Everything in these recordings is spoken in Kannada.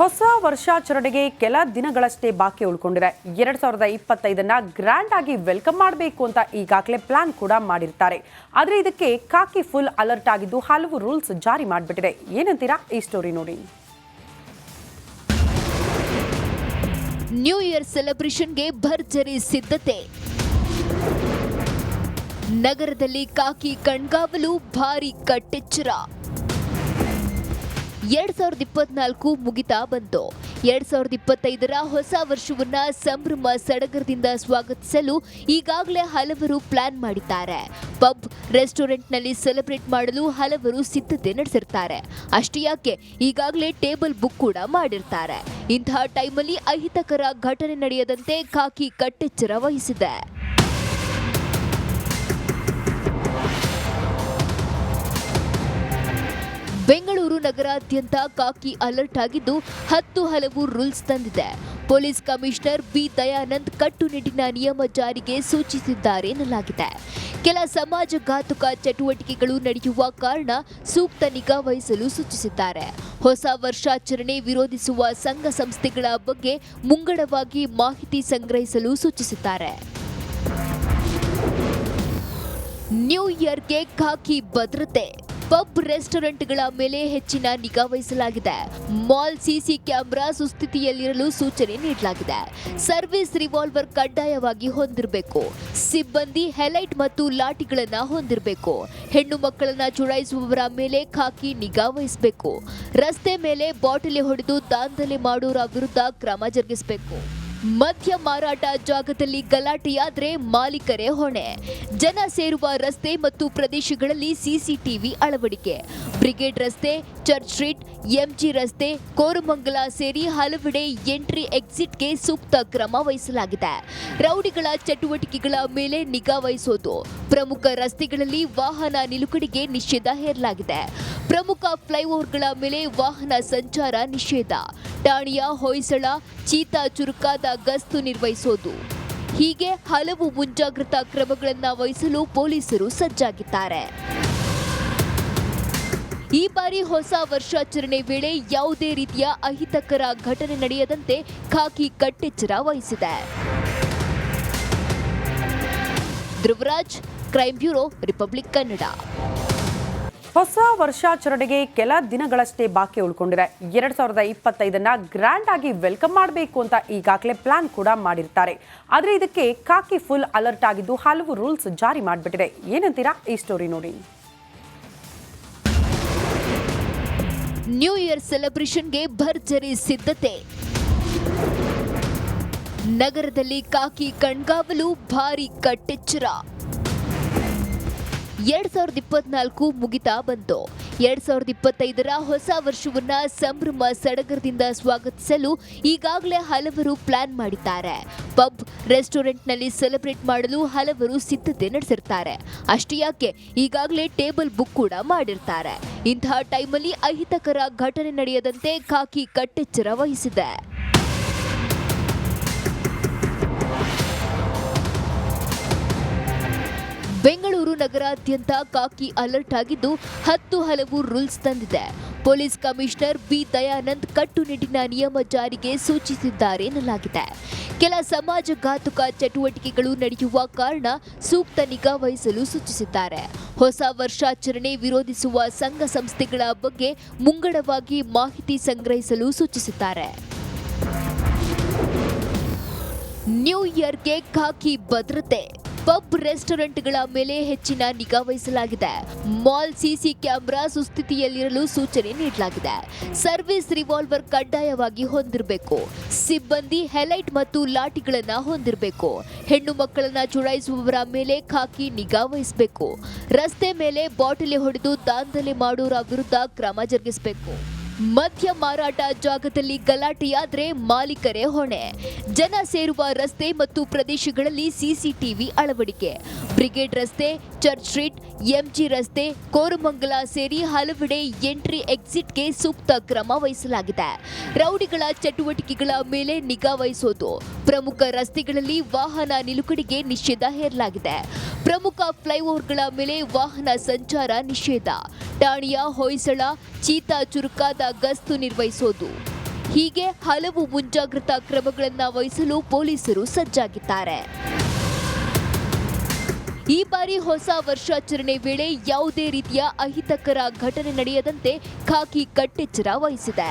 ಹೊಸ ವರ್ಷಾಚರಣೆಗೆ ಕೆಲ ದಿನಗಳಷ್ಟೇ ಬಾಕಿ ಉಳ್ಕೊಂಡಿದೆ. ಎರಡ್ ಸಾವಿರದ ಇಪ್ಪತ್ತೈದನ್ನ ಗ್ರ್ಯಾಂಡ್ ಆಗಿ ವೆಲ್ಕಮ್ ಮಾಡಬೇಕು ಅಂತ ಈಗಾಗಲೇ ಪ್ಲಾನ್ ಕೂಡ ಮಾಡಿರ್ತಾರೆ. ಆದ್ರೆ ಇದಕ್ಕೆ ಕಾಕಿ ಫುಲ್ ಅಲರ್ಟ್ ಆಗಿದ್ದು ಹಲವು ರೂಲ್ಸ್ ಜಾರಿ ಮಾಡಿಬಿಟ್ಟಿದೆ. ಏನಂತೀರಾ ಈ ಸ್ಟೋರಿ ನೋಡಿ. ನ್ಯೂ ಇಯರ್ ಸೆಲೆಬ್ರೇಷನ್ಗೆ ಭರ್ಜರಿ ಸಿದ್ಧತೆ. ನಗರದಲ್ಲಿ ಕಾಕಿ ಕಣ್ಗಾವಲು ಭಾರಿ ಕಟ್ಟೆಚ್ಚರ. ಎರಡ್ ಸಾವಿರದ ಇಪ್ಪತ್ನಾಲ್ಕು ಮುಗಿತಾ ಬಂತು. ಎರಡ್ ಸಾವಿರದ ಇಪ್ಪತ್ತೈದರ ಹೊಸ ವರ್ಷವನ್ನ ಸಂಭ್ರಮ ಸಡಗರದಿಂದ ಸ್ವಾಗತಿಸಲು ಈಗಾಗಲೇ ಹಲವರು ಪ್ಲಾನ್ ಮಾಡಿದ್ದಾರೆ. ಪಬ್ ರೆಸ್ಟೋರೆಂಟ್ನಲ್ಲಿ ಸೆಲೆಬ್ರೇಟ್ ಮಾಡಲು ಹಲವರು ಸಿದ್ಧತೆ ನಡೆಸಿರ್ತಾರೆ. ಅಷ್ಟೇ ಯಾಕೆ, ಈಗಾಗಲೇ ಟೇಬಲ್ ಬುಕ್ ಕೂಡ ಮಾಡಿರ್ತಾರೆ. ಇಂತಹ ಟೈಮಲ್ಲಿ ಅಹಿತಕರ ಘಟನೆ ನಡೆಯದಂತೆ ಖಾಕಿ ಕಟ್ಟೆಚ್ಚರ ವಹಿಸಿದೆ. ಬೆಂಗಳೂರು ನಗರಾದ್ಯಂತ ಕಾಕಿ ಅಲರ್ಟ್ ಆಗಿದ್ದು ಹತ್ತು ಹಲವು ರೂಲ್ಸ್ ತಂದಿದೆ. ಪೊಲೀಸ್ ಕಮಿಷನರ್ ಬಿ ದಯಾನಂದ್ ಕಟ್ಟುನಿಟ್ಟಿನ ನಿಯಮ ಜಾರಿಗೆ ಸೂಚಿಸಿದ್ದಾರೆ ಎನ್ನಲಾಗಿದೆ. ಕೆಲ ಸಮಾಜಘಾತುಕ ಚಟುವಟಿಕೆಗಳು ನಡೆಯುವ ಕಾರಣ ಸೂಕ್ತ ನಿಗಾ ವಹಿಸಲು ಸೂಚಿಸಿದ್ದಾರೆ. ಹೊಸ ವರ್ಷಾಚರಣೆ ವಿರೋಧಿಸುವ ಸಂಘ ಸಂಸ್ಥೆಗಳ ಬಗ್ಗೆ ಮುಂಗಡವಾಗಿ ಮಾಹಿತಿ ಸಂಗ್ರಹಿಸಲು ಸೂಚಿಸಿದ್ದಾರೆ. ನ್ಯೂ ಇಯರ್ಗೆ ಖಾಕಿ ಭದ್ರತೆ. ಪಬ್ ರೆಸ್ಟೋರೆಂಟ್ಗಳ ಮೇಲೆ ಹೆಚ್ಚಿನ ನಿಗಾ ವಹಿಸಲಾಗಿದೆ. ಮಾಲ್ ಸಿಸಿ ಕ್ಯಾಮೆರಾ ಸುಸ್ಥಿತಿಯಲ್ಲಿರಲು ಸೂಚನೆ ನೀಡಲಾಗಿದೆ. ಸರ್ವಿಸ್ ರಿವಾಲ್ವರ್ ಕಡ್ಡಾಯವಾಗಿ ಹೊಂದಿರಬೇಕು. ಸಿಬ್ಬಂದಿ ಹೆಲೈಟ್ ಮತ್ತು ಲಾಠಿಗಳನ್ನು ಹೊಂದಿರಬೇಕು. ಹೆಣ್ಣು ಮಕ್ಕಳನ್ನ ಚುಡಾಯಿಸುವವರ ಮೇಲೆ ಖಾಕಿ ನಿಗಾ ವಹಿಸಬೇಕು. ರಸ್ತೆ ಮೇಲೆ ಬಾಟಲಿ ಹೊಡೆದು ದಾಂಧಲೆ ಮಾಡೋರ ವಿರುದ್ಧ ಕ್ರಮ ಜರುಗಿಸಬೇಕು. ಮದ್ಯ ಮಾರಾಟ ಜಾಗದಲ್ಲಿ ಗಲಾಟೆಯಾದ್ರೆ ಮಾಲೀಕರೇ ಹೊಣೆ. ಜನ ಸೇರುವ ರಸ್ತೆ ಮತ್ತು ಪ್ರದೇಶಗಳಲ್ಲಿ ಸಿಸಿಟಿವಿ ಅಳವಡಿಕೆ. ಬ್ರಿಗೇಡ್ ರಸ್ತೆ, ಚರ್ಚ್ ಸ್ಟ್ರೀಟ್, ಎಂಜಿ ರಸ್ತೆ, ಕೋರಮಂಗಲ ಸೇರಿ ಹಲವೆಡೆ ಎಂಟ್ರಿ ಎಕ್ಸಿಟ್ಗೆ ಸೂಕ್ತ ಕ್ರಮ ವಹಿಸಲಾಗಿದೆ. ರೌಡಿಗಳ ಚಟುವಟಿಕೆಗಳ ಮೇಲೆ ನಿಗಾ ವಹಿಸೋದು. ಪ್ರಮುಖ ರಸ್ತೆಗಳಲ್ಲಿ ವಾಹನ ನಿಲುಗಡೆಗೆ ನಿಷೇಧ ಹೇರಲಾಗಿದೆ. ಪ್ರಮುಖ ಫ್ಲೈಓವರ್ಗಳ ಮೇಲೆ ವಾಹನ ಸಂಚಾರ ನಿಷೇಧ. ಠಾಣೆಯ ಹೊಯ್ಸಳ, ಚೀತಾ ಚುರುಕಾದ ಗಸ್ತು ನಿರ್ವಹಿಸೋದು. ಹೀಗೆ ಹಲವು ಮುಂಜಾಗ್ರತಾ ಕ್ರಮಗಳನ್ನು ವಹಿಸಲು ಪೊಲೀಸರು ಸಜ್ಜಾಗಿದ್ದಾರೆ. ಈ ಬಾರಿ ಹೊಸ ವರ್ಷಾಚರಣೆ ವೇಳೆ ಯಾವುದೇ ರೀತಿಯ ಅಹಿತಕರ ಘಟನೆ ನಡೆಯದಂತೆ ಖಾಕಿ ಕಟ್ಟೆಚ್ಚರ ವಹಿಸಿದೆ. Dhruvaraj crime bureau republic Kannada. ಹೊಸ ವರ್ಷಾಚರಣೆಗೆ ಕೆಲ ದಿನಗಳಷ್ಟೇ ಬಾಕಿ ಉಳ್ಕೊಂಡಿದೆ. ಎರಡ್ ಸಾವಿರದ ಇಪ್ಪತ್ತೈದನ್ನ ಗ್ರ್ಯಾಂಡ್ ಆಗಿ ವೆಲ್ಕಮ್ ಮಾಡಬೇಕು ಅಂತ ಈಗಾಗಲೇ ಪ್ಲಾನ್ ಕೂಡ ಮಾಡಿರ್ತಾರೆ. ಆದ್ರೆ ಇದಕ್ಕೆ ಕಾಕಿ ಫುಲ್ ಅಲರ್ಟ್ ಆಗಿದ್ದು ಹಲವು ರೂಲ್ಸ್ ಜಾರಿ ಮಾಡಿಬಿಟ್ಟಿದೆ. ಏನಂತೀರಾ ಈ ಸ್ಟೋರಿ ನೋಡಿ. ನ್ಯೂ ಇಯರ್ ಸೆಲೆಬ್ರೇಷನ್ಗೆ ಭರ್ಜರಿ ಸಿದ್ಧತೆ. ನಗರದಲ್ಲಿ ಕಾಕಿ ಕಣ್ಗಾವಲು ಭಾರಿ ಕಟ್ಟೆಚ್ಚರ. ಎರಡ್ ಸಾವಿರದ ಇಪ್ಪತ್ನಾಲ್ಕು ಮುಗಿತಾ ಬಂತು. ಎರಡ್ ಸಾವಿರದ ಇಪ್ಪತ್ತೈದರ ಹೊಸ ವರ್ಷವನ್ನ ಸಂಭ್ರಮ ಸಡಗರದಿಂದ ಸ್ವಾಗತಿಸಲು ಈಗಾಗಲೇ ಹಲವರು ಪ್ಲಾನ್ ಮಾಡಿದ್ದಾರೆ. ಪಬ್ ರೆಸ್ಟೋರೆಂಟ್ನಲ್ಲಿ ಸೆಲೆಬ್ರೇಟ್ ಮಾಡಲು ಹಲವರು ಸಿದ್ಧತೆ ನಡೆಸಿರ್ತಾರೆ. ಅಷ್ಟೇ ಯಾಕೆ? ಈಗಾಗಲೇ ಟೇಬಲ್ ಬುಕ್ ಕೂಡ ಮಾಡಿರ್ತಾರೆ. ಇಂತಹ ಟೈಮಲ್ಲಿ ಅಹಿತಕರ ಘಟನೆ ನಡೆಯದಂತೆ ಖಾಕಿ ಕಟ್ಟೆಚ್ಚರ ವಹಿಸಿದೆ. ಬೆಂಗಳೂರು ನಗರಾದ್ಯಂತ ಕಾಕಿ ಅಲರ್ಟ್ ಆಗಿದ್ದು ಹತ್ತು ಹಲವು ರೂಲ್ಸ್ ತಂದಿದೆ. ಪೊಲೀಸ್ ಕಮಿಷನರ್ ಬಿ ದಯಾನಂದ್ ಕಟ್ಟುನಿಟ್ಟಿನ ನಿಯಮ ಜಾರಿಗೆ ಸೂಚಿಸಿದ್ದಾರೆ ಎನ್ನಲಾಗಿದೆ. ಕೆಲ ಸಮಾಜಘಾತುಕ ಚಟುವಟಿಕೆಗಳು ನಡೆಯುವ ಕಾರಣ ಸೂಕ್ತ ನಿಗಾ ವಹಿಸಲು ಸೂಚಿಸಿದ್ದಾರೆ. ಹೊಸ ವರ್ಷಾಚರಣೆ ವಿರೋಧಿಸುವ ಸಂಘ ಸಂಸ್ಥೆಗಳ ಬಗ್ಗೆ ಮುಂಗಡವಾಗಿ ಮಾಹಿತಿ ಸಂಗ್ರಹಿಸಲು ಸೂಚಿಸಿದ್ದಾರೆ. ನ್ಯೂ ಇಯರ್ಗೆ ಖಾಕಿ ಭದ್ರತೆ. ಪಬ್ ರೆಸ್ಟೋರೆಂಟ್ಗಳ ಮೇಲೆ ಹೆಚ್ಚಿನ ನಿಗಾ ವಹಿಸಲಾಗಿದೆ. ಮಾಲ್ ಸಿಸಿ ಕ್ಯಾಮೆರಾ ಸುಸ್ಥಿತಿಯಲ್ಲಿರಲು ಸೂಚನೆ ನೀಡಲಾಗಿದೆ. ಸರ್ವಿಸ್ ರಿವಾಲ್ವರ್ ಕಡ್ಡಾಯವಾಗಿ ಹೊಂದಿರಬೇಕು. ಸಿಬ್ಬಂದಿ ಹೆಲೈಟ್ ಮತ್ತು ಲಾಠಿಗಳನ್ನು ಹೊಂದಿರಬೇಕು. ಹೆಣ್ಣು ಮಕ್ಕಳನ್ನ ಚುಡಾಯಿಸುವವರ ಮೇಲೆ ಖಾಕಿ ನಿಗಾ ವಹಿಸಬೇಕು. ರಸ್ತೆ ಮೇಲೆ ಬಾಟಲಿ ಹೊಡೆದು ದಾಂಧಲೆ ಮಾಡೋರ ವಿರುದ್ಧ ಕ್ರಮ ಜರುಗಿಸಬೇಕು. ಮದ್ಯ ಮಾರಾಟ ಜಾಗದಲ್ಲಿ ಗಲಾಟೆಯಾದ್ರೆ ಮಾಲೀಕರೇ ಹೊಣೆ. ಜನ ಸೇರುವ ರಸ್ತೆ ಮತ್ತು ಪ್ರದೇಶಗಳಲ್ಲಿ ಸಿಸಿಟಿವಿ ಅಳವಡಿಕೆ. ಬ್ರಿಗೇಡ್ ರಸ್ತೆ, ಚರ್ಚ್ ಸ್ಟ್ರೀಟ್, ಎಂಜಿ ರಸ್ತೆ, ಕೋರಮಂಗಲ ಸೇರಿ ಹಲವೆಡೆ ಎಂಟ್ರಿ ಎಕ್ಸಿಟ್ಗೆ ಸೂಕ್ತ ಕ್ರಮ ವಹಿಸಲಾಗಿದೆ. ರೌಡಿಗಳ ಚಟುವಟಿಕೆಗಳ ಮೇಲೆ ನಿಗಾ ವಹಿಸೋದು. ಪ್ರಮುಖ ರಸ್ತೆಗಳಲ್ಲಿ ವಾಹನ ನಿಲುಗಡೆಗೆ ನಿಷೇಧ ಹೇರಲಾಗಿದೆ. ಪ್ರಮುಖ ಫ್ಲೈಓವರ್ಗಳ ಮೇಲೆ ವಾಹನ ಸಂಚಾರ ನಿಷೇಧ. ಠಾಣೆಯ ಹೊಯ್ಸಳ, ಚೀತಾ ಚುರುಕಾದ ಗಸ್ತು ನಿರ್ವಹಿಸೋದು. ಹೀಗೆ ಹಲವು ಮುಂಜಾಗ್ರತಾ ಕ್ರಮಗಳನ್ನು ವಹಿಸಲು ಪೊಲೀಸರು ಸಜ್ಜಾಗಿದ್ದಾರೆ. ಈ ಬಾರಿ ಹೊಸ ವರ್ಷಾಚರಣೆ ವೇಳೆ ಯಾವುದೇ ರೀತಿಯ ಅಹಿತಕರ ಘಟನೆ ನಡೆಯದಂತೆ ಖಾಕಿ ಕಟ್ಟೆಚ್ಚರ ವಹಿಸಿದೆ.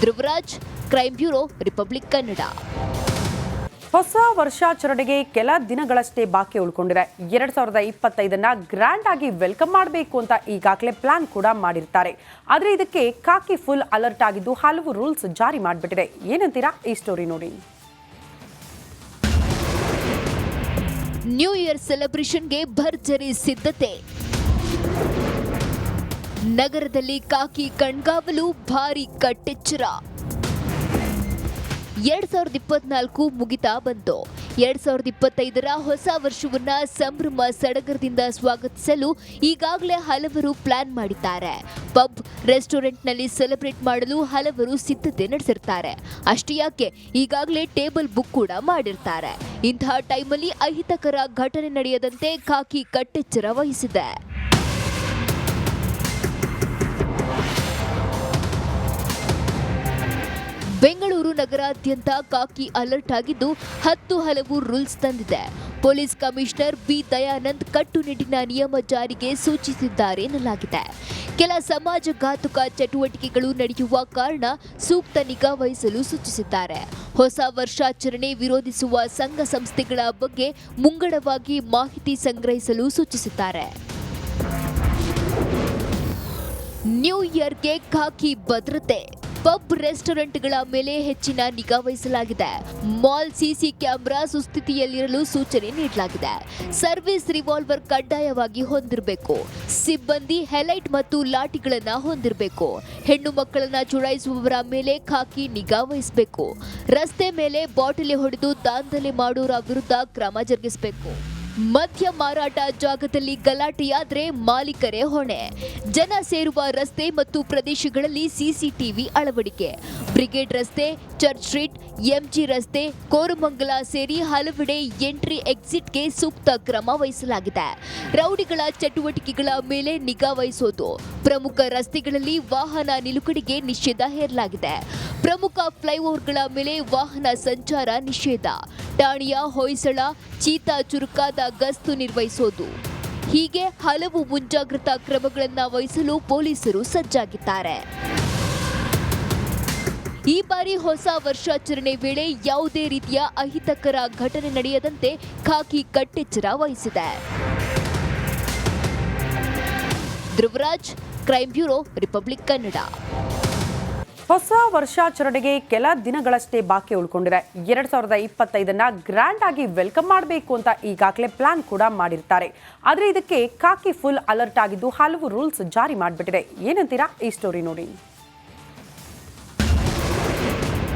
Dhruvaraj crime bureau republic Kannada ಹೊಸ ವರ್ಷಾಚರಣೆಗೆ ಕೆಲ ದಿನಗಳಷ್ಟೇ ಬಾಕಿ ಉಳ್ಕೊಂಡಿದೆ. ಎರಡ್ ಸಾವಿರದ ಇಪ್ಪತ್ತೈದನ್ನ ಗ್ರ್ಯಾಂಡ್ ಆಗಿ ವೆಲ್ಕಮ್ ಮಾಡಬೇಕು ಅಂತ ಈಗಾಗಲೇ ಪ್ಲಾನ್ ಕೂಡ ಮಾಡಿರ್ತಾರೆ. ಆದ್ರೆ ಇದಕ್ಕೆ ಕಾಕಿ ಫುಲ್ ಅಲರ್ಟ್ ಆಗಿದ್ದು ಹಲವು ರೂಲ್ಸ್ ಜಾರಿ ಮಾಡಿಬಿಟ್ಟಿದೆ. ಏನಂತೀರಾ ಈ ಸ್ಟೋರಿ ನೋಡಿ. ನ್ಯೂ ಇಯರ್ ಸೆಲೆಬ್ರೇಷನ್ಗೆ ಭರ್ಜರಿ ಸಿದ್ಧತೆ. ನಗರದಲ್ಲಿ ಕಾಕಿ ಕಣ್ಗಾವಲು ಭಾರಿ ಕಟ್ಟೆಚ್ಚರ. ಎರಡ್ ಸಾವಿರದ ಇಪ್ಪತ್ನಾಲ್ಕು ಮುಗಿತಾ ಬಂತು. ಎರಡ್ ಸಾವಿರದ ಇಪ್ಪತ್ತೈದರ ಹೊಸ ವರ್ಷವನ್ನ ಸಂಭ್ರಮ ಸಡಗರದಿಂದ ಸ್ವಾಗತಿಸಲು ಈಗಾಗಲೇ ಹಲವರು ಪ್ಲಾನ್ ಮಾಡಿದ್ದಾರೆ. ಪಬ್ ರೆಸ್ಟೋರೆಂಟ್ನಲ್ಲಿ ಸೆಲೆಬ್ರೇಟ್ ಮಾಡಲು ಹಲವರು ಸಿದ್ಧತೆ ನಡೆಸಿರ್ತಾರೆ. ಅಷ್ಟೇ ಯಾಕೆ, ಈಗಾಗಲೇ ಟೇಬಲ್ ಬುಕ್ ಕೂಡ ಮಾಡಿರ್ತಾರೆ. ಇಂತಹ ಟೈಮಲ್ಲಿ ಅಹಿತಕರ ಘಟನೆ ನಡೆಯದಂತೆ ಖಾಕಿ ಕಟ್ಟೆಚ್ಚರ ವಹಿಸಿದೆ. ನಗರಾದ್ಯಂತ ಕಾಕಿ ಅಲರ್ಟ್ ಆಗಿದ್ದು ಹತ್ತು ಹಲವು ರೂಲ್ಸ್ ತಂದಿದೆ. ಪೊಲೀಸ್ ಕಮಿಷನರ್ ಬಿ ದಯಾನಂದ್ ಕಟ್ಟುನಿಟ್ಟಿನ ನಿಯಮ ಜಾರಿಗೆ ಸೂಚಿಸಿದ್ದಾರೆ ಎನ್ನಲಾಗಿದೆ. ಕೆಲ ಸಮಾಜಘಾತುಕ ಚಟುವಟಿಕೆಗಳು ನಡೆಯುವ ಕಾರಣ ಸೂಕ್ತ ನಿಗಾ ವಹಿಸಲು ಸೂಚಿಸಿದ್ದಾರೆ. ಹೊಸ ವರ್ಷಾಚರಣೆ ವಿರೋಧಿಸುವ ಸಂಘ ಸಂಸ್ಥೆಗಳ ಬಗ್ಗೆ ಮುಂಗಡವಾಗಿ ಮಾಹಿತಿ ಸಂಗ್ರಹಿಸಲು ಸೂಚಿಸಿದ್ದಾರೆ. ನ್ಯೂ ಇಯರ್ಗೆ ಖಾಕಿ ಭದ್ರತೆ. ಪಬ್ ರೆಸ್ಟೋರೆಂಟ್ಗಳ ಮೇಲೆ ಹೆಚ್ಚಿನ ನಿಗಾ ವಹಿಸಲಾಗಿದೆ. ಮಾಲ್ ಸಿಸಿ ಕ್ಯಾಮೆರಾ ಸುಸ್ಥಿತಿಯಲ್ಲಿರಲು ಸೂಚನೆ ನೀಡಲಾಗಿದೆ. ಸರ್ವಿಸ್ ರಿವಾಲ್ವರ್ ಕಡ್ಡಾಯವಾಗಿ ಹೊಂದಿರಬೇಕು. ಸಿಬ್ಬಂದಿ ಹೆಲೈಟ್ ಮತ್ತು ಲಾಠಿಗಳನ್ನ ಹೊಂದಿರಬೇಕು. ಹೆಣ್ಣು ಮಕ್ಕಳನ್ನ ಚುಡಾಯಿಸುವವರ ಮೇಲೆ ಖಾಕಿ ನಿಗಾ ವಹಿಸಬೇಕು. ರಸ್ತೆ ಮೇಲೆ ಬಾಟಲಿ ಹೊಡೆದು ದಾಂಧಲೆ ಮಾಡೋರ ವಿರುದ್ಧ ಕ್ರಮ ಜರುಗಿಸಬೇಕು. ಮದ್ಯ ಮಾರಾಟ ಜಾಗದಲ್ಲಿ ಗಲಾಟೆಯಾದ್ರೆ ಮಾಲೀಕರೇ ಹೊಣೆ. ಜನ ಸೇರುವ ರಸ್ತೆ ಮತ್ತು ಪ್ರದೇಶಗಳಲ್ಲಿ ಸಿಸಿಟಿವಿ ಅಳವಡಿಕೆ. ಬ್ರಿಗೇಡ್ ರಸ್ತೆ, ಚರ್ಚ್ ಸ್ಟ್ರೀಟ್, ಎಂಜಿ ರಸ್ತೆ, ಕೋರಮಂಗಲ ಸೇರಿ ಹಲವೆಡೆ ಎಂಟ್ರಿ ಎಕ್ಸಿಟ್ಗೆ ಸೂಕ್ತ ಕ್ರಮ ವಹಿಸಲಾಗಿದೆ. ರೌಡಿಗಳ ಚಟುವಟಿಕೆಗಳ ಮೇಲೆ ನಿಗಾ ವಹಿಸೋದು. ಪ್ರಮುಖ ರಸ್ತೆಗಳಲ್ಲಿ ವಾಹನ ನಿಲುಗಡೆಗೆ ನಿಷೇಧ ಹೇರಲಾಗಿದೆ. ಪ್ರಮುಖ ಫ್ಲೈಓವರ್ಗಳ ಮೇಲೆ ವಾಹನ ಸಂಚಾರ ನಿಷೇಧ. ಠಾಣೆಯ ಹೊಯ್ಸಳ, ಚೀತಾ ಚುರುಕಾದ ಗಸ್ತು ನಿರ್ವಹಿಸೋದು. ಹೀಗೆ ಹಲವು ಮುಂಜಾಗ್ರತಾ ಕ್ರಮಗಳನ್ನು ವಹಿಸಲು ಪೊಲೀಸರು ಸಜ್ಜಾಗಿದ್ದಾರೆ. ಈ ಬಾರಿ ಹೊಸ ವರ್ಷಾಚರಣೆ ವೇಳೆ ಯಾವುದೇ ರೀತಿಯ ಅಹಿತಕರ ಘಟನೆ ನಡೆಯದಂತೆ ಖಾಕಿ ಕಟ್ಟೆಚ್ಚರ ವಹಿಸಿದೆ. Dhruvaraj crime bureau republic Kannada ಹೊಸ ವರ್ಷಾಚರಣೆಗೆ ಕೆಲ ದಿನಗಳಷ್ಟೇ ಬಾಕಿ ಉಳ್ಕೊಂಡಿದೆ. ಎರಡ್ ಸಾವಿರದ ಇಪ್ಪತ್ತೈದನ್ನ ಗ್ರ್ಯಾಂಡ್ ಆಗಿ ವೆಲ್ಕಮ್ ಮಾಡಬೇಕು ಅಂತ ಈಗಾಗಲೇ ಪ್ಲಾನ್ ಕೂಡ ಮಾಡಿರ್ತಾರೆ. ಆದ್ರೆ ಇದಕ್ಕೆ ಕಾಕಿ ಫುಲ್ ಅಲರ್ಟ್ ಆಗಿದ್ದು ಹಲವು ರೂಲ್ಸ್ ಜಾರಿ ಮಾಡಿಬಿಟ್ಟಿದೆ. ಏನಂತೀರಾ ಈ ಸ್ಟೋರಿ ನೋಡಿ.